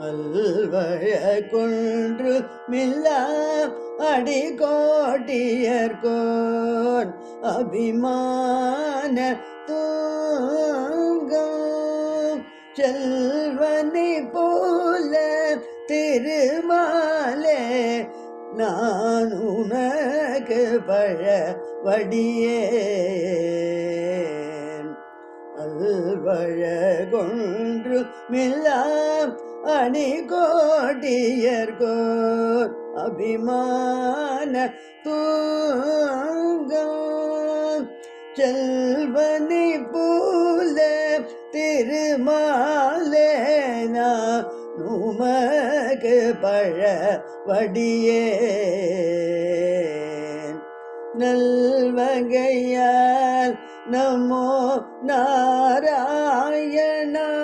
அல்வழ குன்று மில்லா அடி கோட்டியர்கோன் அபிமான தூங்கும் செல்வனை போல திருமாலே நான் உனக்கு பழ வடியே அல்வழகொன்று மில்லாம் அணி கோட்டியர்கோர் அபிமான தூங்கம். செல்வனை போல திருமாலேனா நுமக்கு பழ வடியே நல்வகையால் நமோ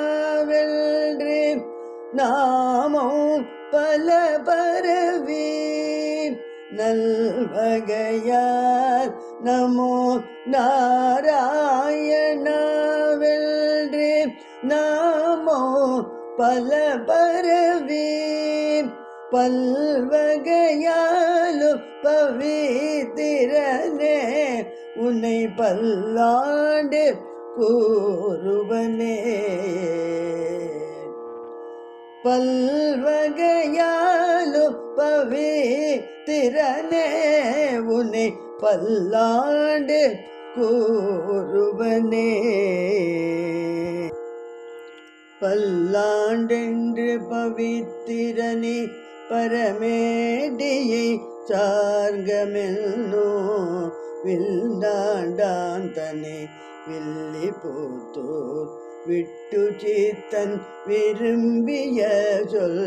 நாராயணாவென்று நாமம் பல பரவி நல்வகையார் நமோ நாராயணாவென்று நாமோ பல பரவி பல்வகையாலும் பவித்திரனே உன்னை பல்லாண்டு கூறுவனே. பல்வகையாலும் பவித்திரனே உன்னை பல்லாண்டு கூறுவனே. பல்லாண்டென்று பவித்திரனே பரமேடியை சார்கமென்னோ வில்லாண்டான் தனி வில்லி பூத்தூர். விட்டு சீத்தன் விரும்பிய சொல்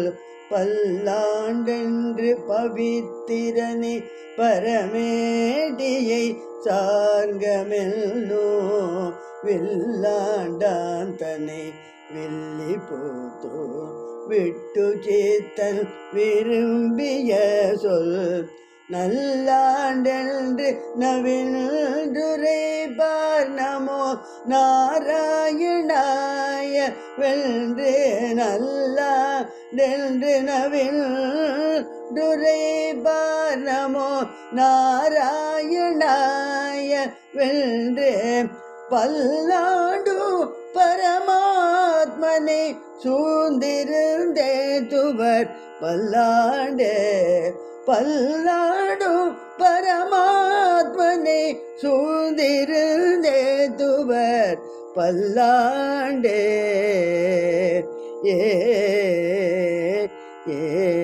பல்லாண்டென்று பவித்திரனே பரமேடியை சார்கமெல்லோ வில்லாண்டாந்தனை வில்லி பூத்தோ விட்டு சேத்தன் விரும்பிய சொல் நல்லாண்டென்று நவின்றுரைபார் நமோ நாராயணாய வென்று நல்லாண்டென்று நவின்றுரைபார் நமோ நாராயணாய வென்று பல்லாண்டு பரமாத்மனை சூழ்ந்திருந்தே துவர் பல்லாண்டே பல்லாடு பரமாத்மனை சூழ்ந்திருந்தே துவர் பல்லாண்டே. ஏ ஏ